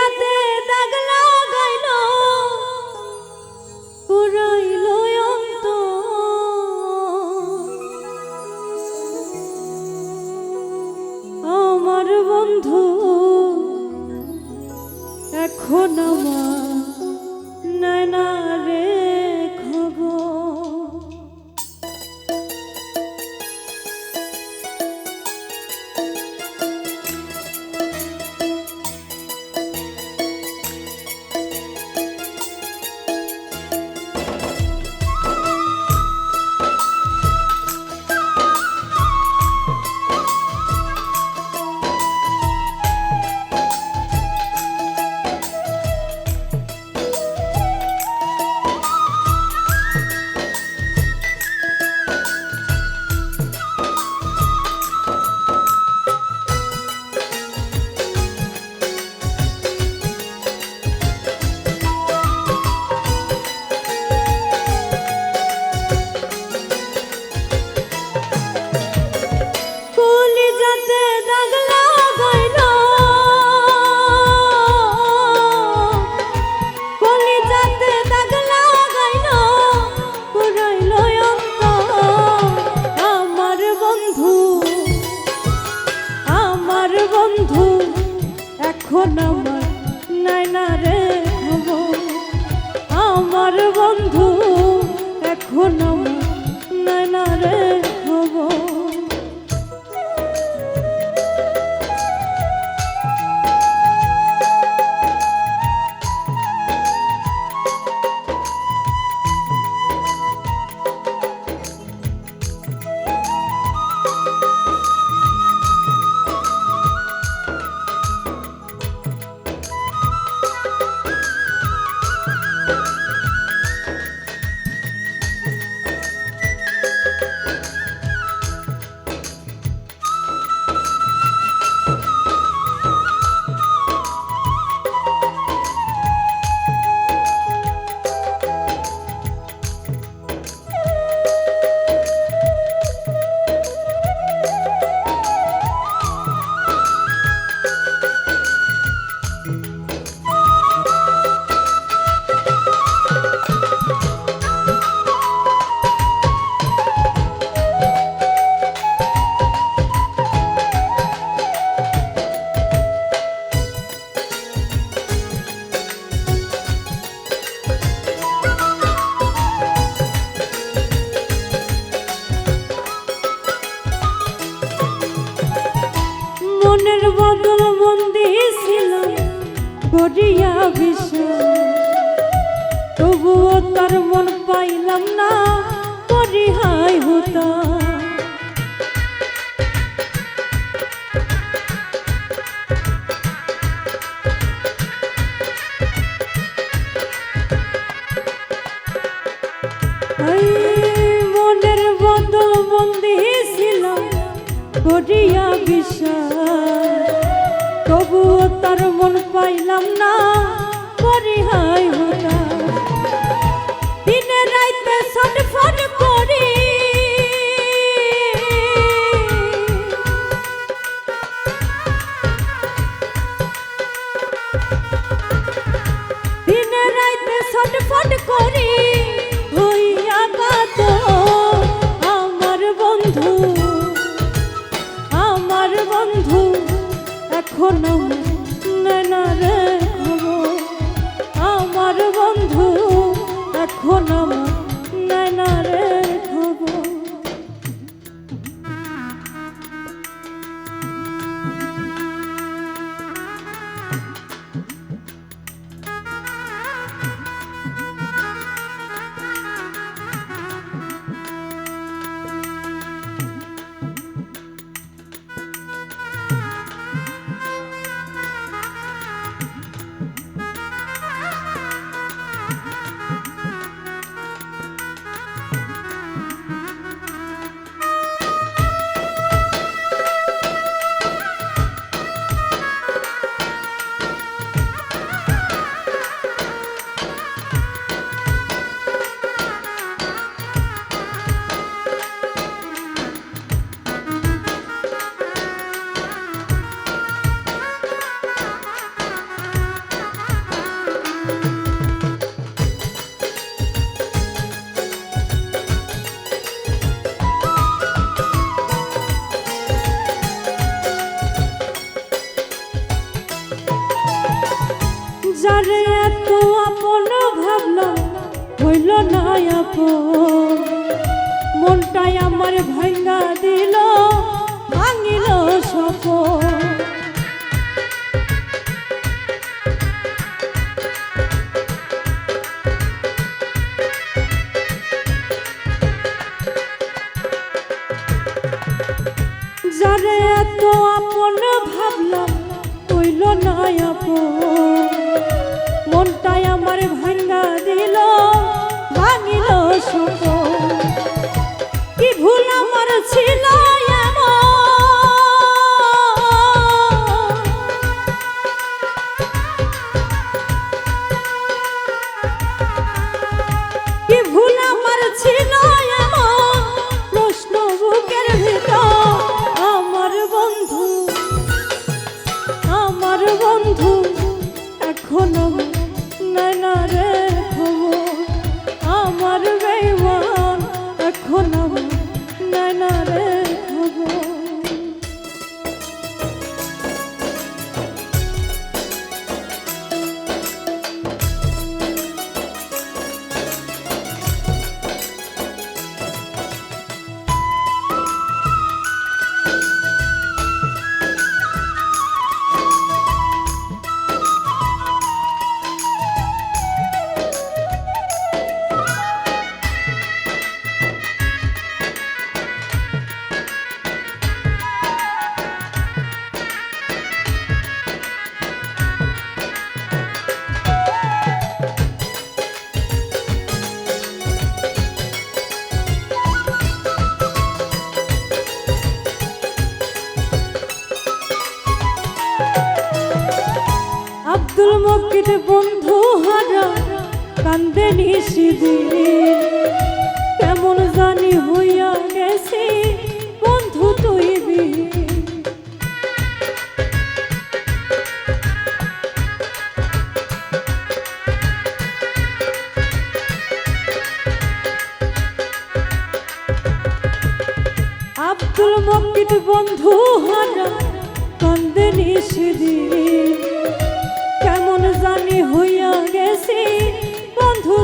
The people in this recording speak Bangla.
যাতে দাগ লাগাইল বন্ধু এখন আমার মনের বদল বন্দি ছিলাম করিয়া তবুও তার মন পাইলাম না পরিহায় হতা করিয়া তবুও তার মন পাইলাম না, পরিহাই হতা। দিনে রাইতে ছটফট করি। দিনে রাইতে ছটফট করি। নয়না যারে এত আপন ভাবল হইল না আপন। মনটাই আমার ভাঙ্গা দিল, ভাঙিল সফল যারে এত আপন ভাবলাম কইল না আপন। ভাঙ্গা দিল। নয়না রে খবর মকির বন্ধু হারা, কান্দে নিশিদিন কেমন জানি হইয়া গেছি, বন্ধু তুই। আব্দুল মকির বন্ধু হারা, কান্দে নিশিদিন জানি হইয়া গেছি। বন্ধু